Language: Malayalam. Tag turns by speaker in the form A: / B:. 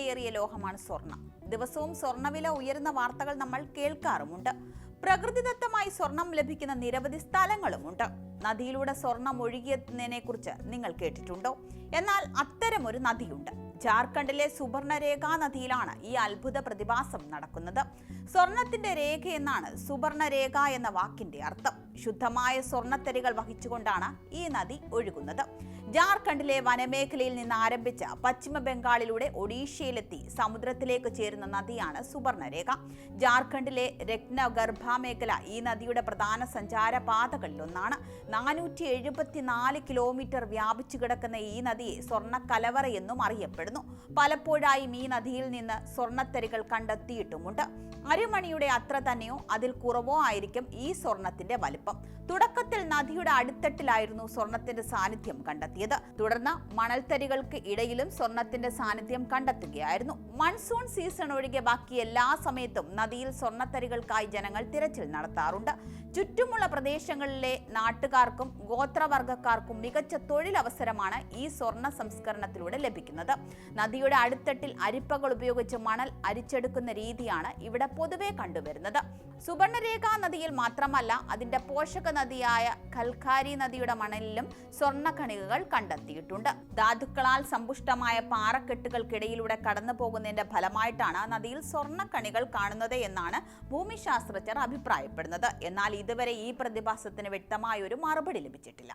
A: വിലയേറിയ ലോഹമാണ് സ്വർണം. ദിവസവും സ്വർണവില ഉയരുന്ന വാർത്തകൾ നമ്മൾ കേൾക്കാറുമുണ്ട്. പ്രകൃതിദത്തമായി സ്വർണം ലഭിക്കുന്ന നിരവധി സ്ഥലങ്ങളുമുണ്ട്. നദിയിലൂടെ സ്വർണം ഒഴുകിയെത്തുന്നതിനെ കുറിച്ച് നിങ്ങൾ കേട്ടിട്ടുണ്ടോ? എന്നാൽ അത്തരമൊരു നദിയുണ്ട്. ജാർഖണ്ഡിലെ സുവർണരേഖാ നദിയിലാണ് ഈ അത്ഭുത പ്രതിഭാസം നടക്കുന്നത്. സ്വർണത്തിന്റെ രേഖ എന്നാണ് സുവർണരേഖ എന്ന വാക്കിന്റെ അർത്ഥം. ശുദ്ധമായ സ്വർണത്തരികൾ വഹിച്ചുകൊണ്ടാണ് ഈ നദി ഒഴുകുന്നത്. ജാർഖണ്ഡിലെ വനമേഖലയിൽ നിന്ന് ആരംഭിച്ച പശ്ചിമ ബംഗാളിലൂടെ ഒഡീഷയിലെത്തി സമുദ്രത്തിലേക്ക് ചേരുന്ന നദിയാണ് സുവർണരേഖ. ജാർഖണ്ഡിലെ രത്നഗർഭ മേഖല ഈ നദിയുടെ പ്രധാന സഞ്ചാര പാതകളിലൊന്നാണ് നാനൂറ്റി എഴുപത്തിനാല് കിലോമീറ്റർ വ്യാപിച്ചു കിടക്കുന്ന ഈ നദിയെ സ്വർണ കലവറ എന്നും അറിയപ്പെടുന്നു. പലപ്പോഴായും ഈ നദിയിൽ നിന്ന് സ്വർണത്തരികൾ കണ്ടെത്തിയിട്ടുമുണ്ട്. അരിമണിയുടെ അത്ര തന്നെയോ അതിൽ കുറവോ ആയിരിക്കും ഈ സ്വർണത്തിന്റെ വലിപ്പം. തുടക്കത്തിൽ നദിയുടെ അടിത്തട്ടിലായിരുന്നു സ്വർണത്തിന്റെ സാന്നിധ്യം കണ്ടെത്തിയത്. തുടർന്ന് മണൽത്തരികൾക്ക് ഇടയിലും സ്വർണത്തിന്റെ സാന്നിധ്യം കണ്ടെത്തുകയായിരുന്നു. മൺസൂൺ സീസൺ ഒഴികെ ബാക്കി എല്ലാ സമയത്തും നദിയിൽ സ്വർണത്തരികൾക്കായി ജനങ്ങൾ തിരച്ചിൽ നടത്താറുണ്ട്. ചുറ്റുമുള്ള പ്രദേശങ്ങളിലെ നാട്ടുകാർക്കും ഗോത്രവർഗക്കാർക്കും മികച്ച തൊഴിലവസരമാണ് ഈ സ്വർണ സംസ്കരണത്തിലൂടെ ലഭിക്കുന്നത്. നദിയുടെ അടിത്തട്ടിൽ അരിപ്പകൾ ഉപയോഗിച്ച് മണൽ അരിച്ചെടുക്കുന്ന രീതിയാണ് ഇവിടെ പൊതുവെ കണ്ടുവരുന്നത്. സുവർണരേഖാ നദിയിൽ മാത്രമല്ല അതിന്റെ പോഷക നദിയായ കൽക്കാരി നദിയുടെ മണലിലും സ്വർണഖണികകൾ കണ്ടെത്തിയിട്ടുണ്ട്. ധാതുക്കളാൽ സമ്പുഷ്ടമായ പാറക്കെട്ടുകൾക്കിടയിലൂടെ കടന്നു പോകുന്നതിന്റെ ഫലമായിട്ടാണ് നദിയിൽ സ്വർണക്കണികൾ കാണുന്നത് എന്നാണ് ഭൂമിശാസ്ത്രജ്ഞർ അഭിപ്രായപ്പെടുന്നത്. എന്നാൽ ഇതുവരെ ഈ പ്രതിഭാസത്തിന് വ്യക്തമായ ഒരു മറുപടി ലഭിച്ചിട്ടില്ല.